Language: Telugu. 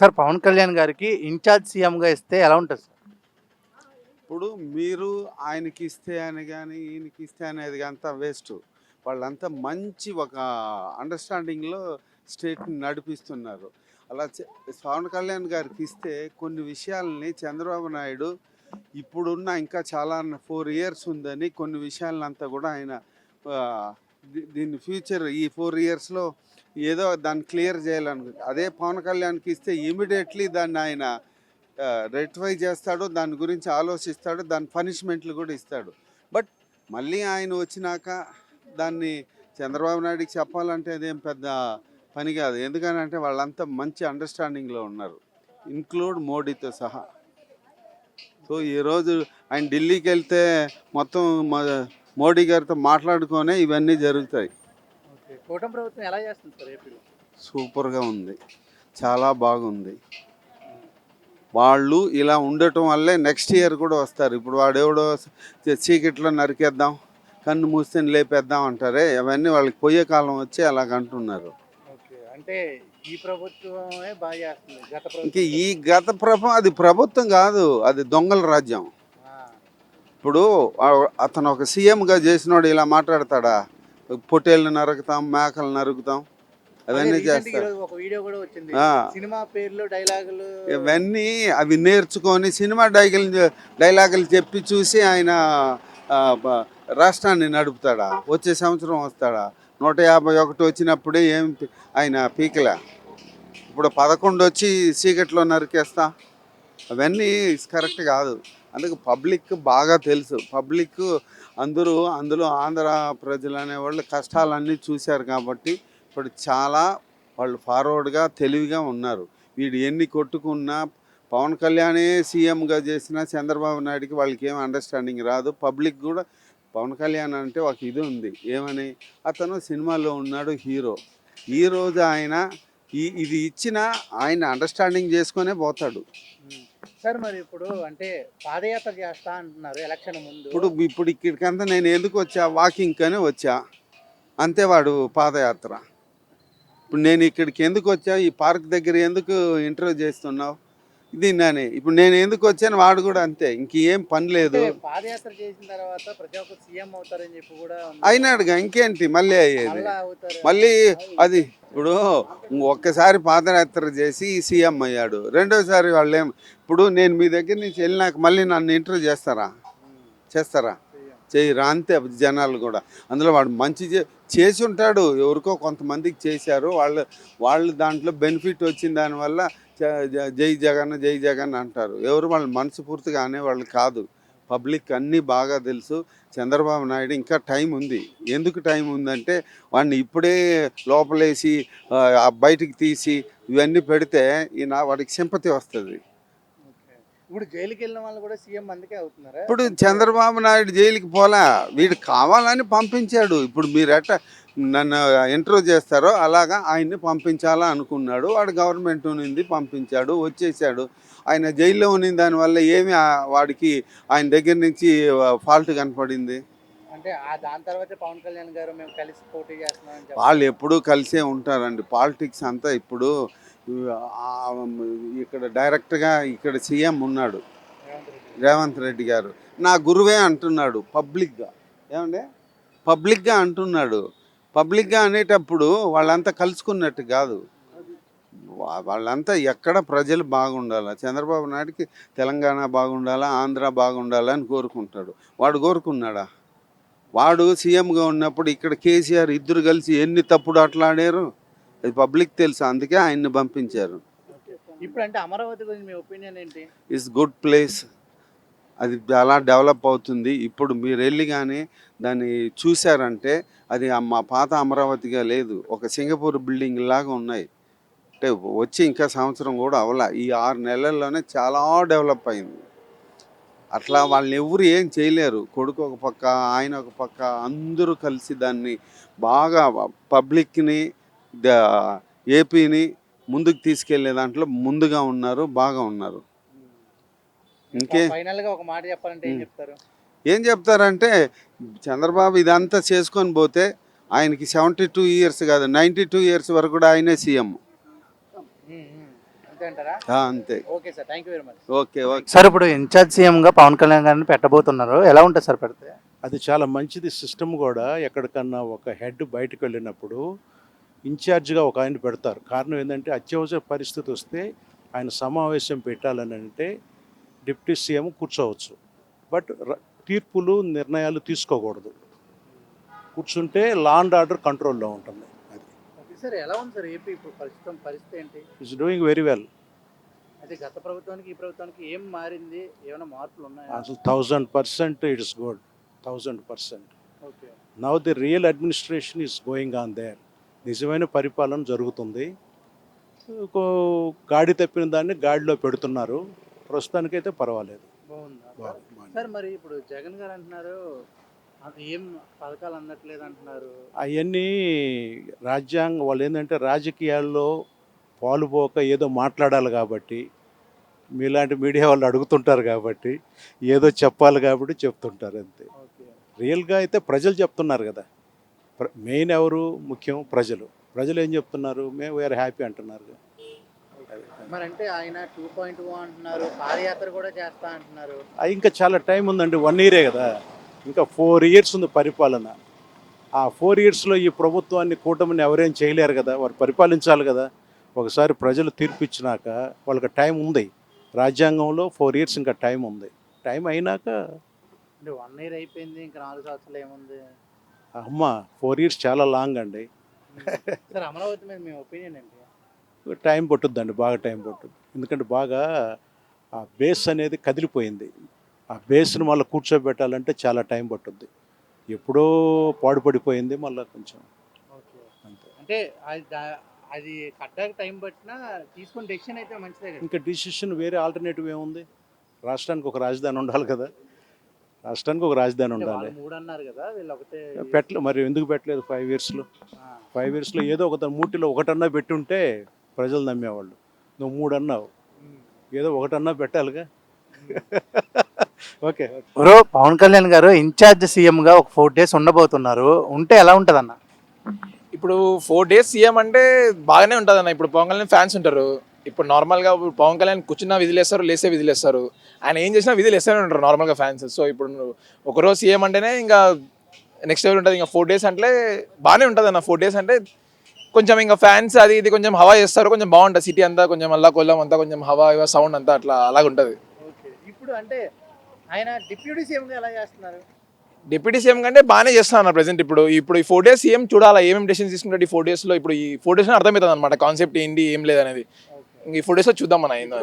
సార్ పవన్ కళ్యాణ్ గారికి ఇన్ఛార్జ్ సీఎంగా ఇస్తే ఎలా ఉంటుంది సార్? ఇప్పుడు మీరు ఆయనకి ఇస్తే అని కానీ ఈయనకి ఇస్తే అనేది అంతా వేస్ట్. వాళ్ళంతా మంచి ఒక అండర్స్టాండింగ్లో స్టేట్ని నడిపిస్తున్నారు. అలా చే- పవన్ కళ్యాణ్ గారికి ఇస్తే కొన్ని విషయాలని చంద్రబాబు నాయుడు ఇప్పుడున్న ఇంకా చాలా ఫోర్ ఇయర్స్ ఉందని కొన్ని విషయాలంతా కూడా ఆయన దీని ఫ్యూచర్ ఈ ఫోర్ ఇయర్స్లో ఏదో దాన్ని క్లియర్ చేయాలను అదే పవన్ కళ్యాణ్కి ఇస్తే ఇమీడియట్లీ దాన్ని ఆయన రెక్టిఫై చేస్తాడు దాని గురించి ఆలోచిస్తాడు దాని పనిష్మెంట్లు కూడా ఇస్తాడు. బట్ మళ్ళీ ఆయన వచ్చినాక దాన్ని చంద్రబాబు నాయుడికి చెప్పాలంటే అదేం పెద్ద పని కాదు. ఎందుకనంటే వాళ్ళంతా మంచి అండర్స్టాండింగ్లో ఉన్నారు. ఇన్క్లూడ్ మోడీతో సహా. సో ఈరోజు ఆయన ఢిల్లీకి వెళ్తే మొత్తం మోడీ గారితో మాట్లాడుకొనే ఇవన్నీ జరుగుతాయి. కూటమి ప్రభుత్వం ఎలా చేస్తుంది సార్ ఏపీలో? సూపర్గా ఉంది. చాలా బాగుంది. వాళ్ళు ఇలా ఉండటం వల్లే నెక్స్ట్ ఇయర్ కూడా వస్తారు. ఇప్పుడు వాడెవడో చీకట్లో నరికేద్దాం కన్ను మూస్తే లేపేద్దాం అంటారే అవన్నీ వాళ్ళకి పోయే కాలం వచ్చి అలాగ అంటున్నారు ఓకే. అంటే ఈ ప్రభుత్వమే బాగా ఇంక ప్రభుత్వం ఈ గత ప్రభ అది ప్రభుత్వం కాదు అది దొంగల రాజ్యం. ఇప్పుడు అతను ఒక సీఎంగా చేసినోడు ఇలా మాట్లాడతాడా? పొట్టేళ్ళు నరుకుతాం మేకలు నరుకుతాం అవన్నీ చేస్తారు. ఈరోజు ఒక వీడియో కూడా వచ్చింది. ఆ. సినిమా పేర్లు డైలాగులు. ఇవన్నీ అవి నేర్చుకొని సినిమా డైలాగులు డైలాగులు చెప్పి చూసి ఆయన రాష్ట్రాన్ని నడుపుతాడా? వచ్చే సంవత్సరం వస్తాడా? నూట యాభై ఒకటి వచ్చినప్పుడే ఏం ఆయన పీకలే? ఇప్పుడు పదకొండు వచ్చి చీకట్లో నరికేస్తా? అవన్నీ కరెక్ట్ కాదు. అందుకు పబ్లిక్ బాగా తెలుసు. పబ్లిక్ అందరూ అందులో ఆంధ్ర ప్రజలు అనేవాళ్ళు కష్టాలన్నీ చూశారు కాబట్టి ఇప్పుడు చాలా వాళ్ళు ఫార్వర్డ్గా తెలివిగా ఉన్నారు. వీడు ఎన్ని కొట్టుకున్నా పవన్ కళ్యాణే సీఎంగా చేసిన చంద్రబాబు నాయుడుకి వాళ్ళకి ఏం అండర్స్టాండింగ్ రాదు. పబ్లిక్ కూడా పవన్ కళ్యాణ్ అంటే ఒక ఇది ఉంది. ఏమని? అతను సినిమాలో ఉన్నాడు హీరో. ఈ రోజు ఆయన ఈ ఇది ఇచ్చిన ఆయన అండర్స్టాండింగ్ చేసుకునే పోతాడు. సార్ మరి ఇప్పుడు అంటే పాదయాత్ర చేస్తా అంటున్నారు ఎలక్షన్ ముందు. ఇప్పుడు ఇప్పుడు ఇక్కడికంతా నేను ఎందుకు వచ్చా? వాకింగ్ అని వచ్చా. అంతే వాడు పాదయాత్ర. ఇప్పుడు నేను ఇక్కడికి ఎందుకు వచ్చా? ఈ పార్క్ దగ్గర ఎందుకు ఇంటర్వ్యూ చేస్తున్నావు? ఇది నానే ఇప్పుడు నేను ఎందుకు వచ్చాను? వాడు కూడా అంతే. ఇంకేం పని లేదు. పాదయాత్ర చేసిన తర్వాత ప్రతి ఒక్క సీఎం అవుతారని చెప్పి కూడా. అయినాడుగా. ఇంకేంటి? మళ్ళీ అయ్యేది. మళ్ళా అది ఇప్పుడు ఒక్కసారి పాదయాత్ర చేసి సీఎం అయ్యాడు. రెండోసారి వాళ్ళు ఏం ఇప్పుడు నేను మీ దగ్గర నుంచి వెళ్ళినాక మళ్ళీ నన్ను ఇంటర్వ్యూ చేస్తారా. చేస్తారా. చేయరా? అంతే జనాలు కూడా. అందులో వాడు మంచి చేసి ఉంటాడు. ఎవరికో కొంతమందికి చేశారు. వాళ్ళు వాళ్ళు దాంట్లో బెనిఫిట్ వచ్చిన దానివల్ల జ- జ- జై జగన్ జై జగన్ అంటారు. ఎవరు వాళ్ళు మనస్ఫూర్తిగా అనేవాళ్ళు కాదు. పబ్లిక్ అన్నీ బాగా తెలుసు. చంద్రబాబు నాయుడు ఇంకా టైం ఉంది. ఎందుకు టైం ఉందంటే వాడిని ఇప్పుడే లోపలేసి బయటికి తీసి ఇవన్నీ పెడితే ఈయన వాడికి సింపతి వస్తుంది. ఇప్పుడు జైలుకి వెళ్ళిన వాళ్ళు కూడా సీఎం అందుకే అవుతున్నారా? ఇప్పుడు చంద్రబాబు నాయుడు జైలుకి పోలా వీడు కావాలని పంపించాడు. ఇప్పుడు మీరు ఎట్ట నన్ను ఇంటర్వ్యూ చేస్తారో అలాగా ఆయన్ని పంపించాలా అనుకున్నాడు. వాడు గవర్నమెంట్ ఉన్నింది పంపించాడు వచ్చేసాడు. ఆయన జైల్లో ఉన్న దానివల్ల ఏమి వాడికి ఆయన దగ్గర నుంచి ఫాల్ట్ కనపడింది? అంటే ఆ దాని తర్వాత పవన్ కళ్యాణ్ గారు మేము కలిసి పోటీ చేస్తున్నామని చెప్పి వాళ్ళు ఎప్పుడూ కలిసే ఉంటారండి. పాలిటిక్స్ అంతా ఇప్పుడు ఇక్కడ డైరెక్ట్గా ఇక్కడ సీఎం ఉన్నాడు. రేవంత్ రెడ్డి. గారు. నా గురువే అంటున్నాడు పబ్లిక్గా ఏమండి? పబ్లిక్గా అంటున్నాడు. పబ్లిక్గా అనేటప్పుడు వాళ్ళంతా కలుసుకున్నట్టు కాదు. వా- వాళ్ళంతా ఎక్కడ ప్రజలు బాగుండాలా? చంద్రబాబు నాయుడికి తెలంగాణ బాగుండాలా? ఆంధ్ర బాగుండాలా అని కోరుకుంటాడు. వాడు కోరుకున్నాడా? వాడు సీఎంగా ఉన్నప్పుడు ఇక్కడ కేసీఆర్ ఇద్దరు కలిసి ఎన్ని తప్పుడు ఆటలాడారు అది పబ్లిక్ తెలుసు అందుకే ఆయన్ని పంపించారు. ఇప్పుడు అంటే అమరావతి గురించి మీ ఒపీనియన్ ఏంటి? ఇస్ గుడ్ ప్లేస్ అది చాలా డెవలప్ అవుతుంది. ఇప్పుడు మీరు వెళ్ళి కానీ దాన్ని చూశారంటే అది మా పాత అమరావతిగా లేదు. ఒక సింగపూర్ బిల్డింగ్ లాగా ఉన్నాయి. అంటే వచ్చి ఇంకా సంవత్సరం కూడా అవలా. ఈ ఆరు నెలల్లోనే చాలా డెవలప్ అయింది. అట్లా వాళ్ళని ఎవరు ఏం చేయలేరు. కొడుకు ఒక పక్క ఆయన ఒక పక్క అందరూ కలిసి దాన్ని బాగా పబ్లిక్ని ఏపీని ముందుకు తీసుకెళ్ళే దాంట్లో ముందుగా ఉన్నారు బాగా ఉన్నారు. ఇంకే ఫైనల్గా ఒక మాట చెప్పాలంటే ఏం. చెప్తారు? ఏం చెప్తారంటే చంద్రబాబు ఇదంతా చేసుకొని పోతే ఆయనకి సెవెంటీ టూ ఇయర్స్ కాదు నైంటీ టూ ఇయర్స్ వరకు కూడా ఆయనే సీఎం. అంతే అంటారా? ఆ, అంతే. Okay sir thank you very much. Okay okay. Sir ఇప్పుడు ఇన్ఛార్జ్ సీఎంగా పవన్ కళ్యాణ్ గారిని పెట్టబోతున్నారు ఎలా ఉంటుంది సార్ పెడితే? అది చాలా మంచిది సిస్టమ్ కూడా ఎక్కడికన్నా ఒక హెడ్ బయటకు వెళ్ళినప్పుడు ఇన్ఛార్జ్గా ఒక ఆయన పెడతారు. కారణం ఏంటంటే అత్యవసర పరిస్థితి వస్తే ఆయన సమావేశం పెట్టాలని అంటే డిప్యూటీ సీఎం కూర్చోవచ్చు. బట్ తీర్పులు నిర్ణయాలు తీసుకోకూడదు. కూర్చుంటే లా అండ్ ఆర్డర్ కంట్రోల్లో ఉంటుంది అది. సార్ ఎలా ఉంది సార్ ఏపీ ఇప్పుడు ప్రస్తుతం పరిస్థితి ఏంటి? ఇట్స్ డూయింగ్ వెరీ వెల్ అయితే గత ప్రభుత్వానికి ఈ ప్రభుత్వానికి ఏం మారింది? ఏమైనా మార్పులు ఉన్నాయా? అసలు thousand percent it's good thousand percent okay. Now the real administration is going on there నిజమైన పరిపాలన జరుగుతుంది. గాడి తప్పిన దాన్ని గాడిలో పెడుతున్నారు. ప్రస్తుతానికైతే పర్వాలేదు. సార్ మరి ఇప్పుడు జగన్ గారు అంటున్నారు ఏం పథకాలు అందట్లేదు అంటున్నారు. అవన్నీ రాజ్యాంగం వాళ్ళు ఏంటంటే రాజకీయాల్లో పాలుపోక ఏదో మాట్లాడాలి కాబట్టి మీలాంటి మీడియా వాళ్ళు అడుగుతుంటారు కాబట్టి ఏదో చెప్పాలి కాబట్టి చెప్తుంటారు అంతే. ఓకే. రియల్గా అయితే ప్రజలు చెప్తున్నారు కదా. మెయిన్ ఎవరు? ముఖ్యం ప్రజలు. ప్రజలు ఏం చెప్తున్నారు? మేము వేరే హ్యాపీ అంటున్నారు. మరి అంటే ఆయన టూ పాయింట్ అంటున్నారు. పాదయాత్ర కూడా చేస్తా అంటున్నారు. అది ఇంకా చాలా టైం ఉందండి. వన్ ఇయరే కదా. ఇంకా ఫోర్ ఇయర్స్ ఉంది పరిపాలన. ఆ ఫోర్ ఇయర్స్లో ఈ ప్రభుత్వాన్ని కూటమిని ఎవరేం చేయలేరు కదా. వారు పరిపాలించాలి కదా. ఒకసారి ప్రజలు తీర్పు ఇచ్చినాక వాళ్ళకి టైం ఉంది. రాజ్యాంగంలో ఫోర్ ఇయర్స్ ఇంకా టైం ఉంది. టైం అయినాక అంటే వన్ ఇయర్ అయిపోయింది. ఇంకా నాలుగు సంవత్సరాలు ఏముంది? అమ్మ ఫోర్ ఇయర్స్ చాలా లాంగ్ అండి. సార్ అమరావతి మీద మీ ఒపీనియన్ ఏంటి? టైం పట్టుద్దండి బాగా టైం పట్టుద్ది. ఎందుకంటే బాగా ఆ బేస్ అనేది కదిలిపోయింది. ఆ బేస్ని మళ్ళీ కూర్చోబెట్టాలంటే చాలా టైం పట్టుద్ది. ఎప్పుడో పాడుపడిపోయింది మళ్ళీ కొంచెం. అంటే అది టైం పట్టినా తీసుకున్న డెసిషన్ అయితే మంచిదే ఇంకా డిసిషన్ వేరే ఆల్టర్నేటివ్ ఏముంది? రాష్ట్రానికి ఒక రాజధాని ఉండాలి కదా. రాష్ట్రానికి ఒక రాజధాని ఉండాలి. వాళ్ళు మూడు అన్నారు కదా వీళ్ళు ఒకటే పెట్టలే మరి ఎందుకు పెట్టలేదు ఫైవ్ ఇయర్స్లో ఫైవ్ ఇయర్స్లో ఏదో ఒక మూటిలో ఒకటన్నా పెట్టుంటే ప్రజలు నమ్మేవాళ్ళు. నువ్వు మూడు అన్నావు ఉమ్, ఏదో ఒకటన్నా పెట్టాలిగా? Okay. Bro Pawan Kalyan garu incharge CM గా ఒక ఫోర్ డేస్ ఉండబోతున్నారు. ఉంటే ఎలా ఉంటది అన్న ఇప్పుడు ఫోర్ డేస్ సీఎం అంటే బాగానే ఉంటుంది అన్న ఇప్పుడు పవన్ కళ్యాణ్ ఫ్యాన్స్ ఉంటారు. ఇప్పుడు నార్మల్గా పవన్ కళ్యాణ్ కూర్చున్నా విధులేస్తారు లేసే విధులేస్తారు ఆయన ఏం చేసినా విధులు వేస్తూనే ఉంటారు నార్మల్గా ఫ్యాన్స్ సో ఇప్పుడు ఒకరోజు సీఎం అంటేనే ఇంకా నెక్స్ట్ లెవెల్ ఉంటుంది. ఇంకా ఫోర్ డేస్ అంటే బాగానే ఉంటుంది అన్న ఫోర్ డేస్ అంటే కొంచెం ఇంకా ఫ్యాన్స్ అది ఇది కొంచెం హవా చేస్తారు. కొంచెం బాగుంటుంది. సిటీ అంతా కొంచెం అల్లా కొల్లం అంతా కొంచెం హవా ఇవా సౌండ్ అంతా అట్లా అలాగ ఉంటుంది ఇప్పుడు అంటే ఆయన డిప్యూటీ సీఎం ఎలా చేస్తున్నారు? డిప్యూటీ సీఎం కంటే బాగానే చేస్తున్నారు ప్రెసెంట్ ఇప్పుడు. ఇప్పుడు ఈ ఫోర్ డేస్ సీఎం చూడాలా? ఏమేమి డెసిషన్ తీసుకుంటాడు ఈ ఫోర్ డేస్లో ఇప్పుడు ఈ ఫోర్ డేస్లో అర్థమవుతుంది అనమాట కాన్సెప్ట్ ఏంటి? ఏం లేదనేది. ఈ ఫోర్ డేస్లో చూద్దాం మన ఏందో అని.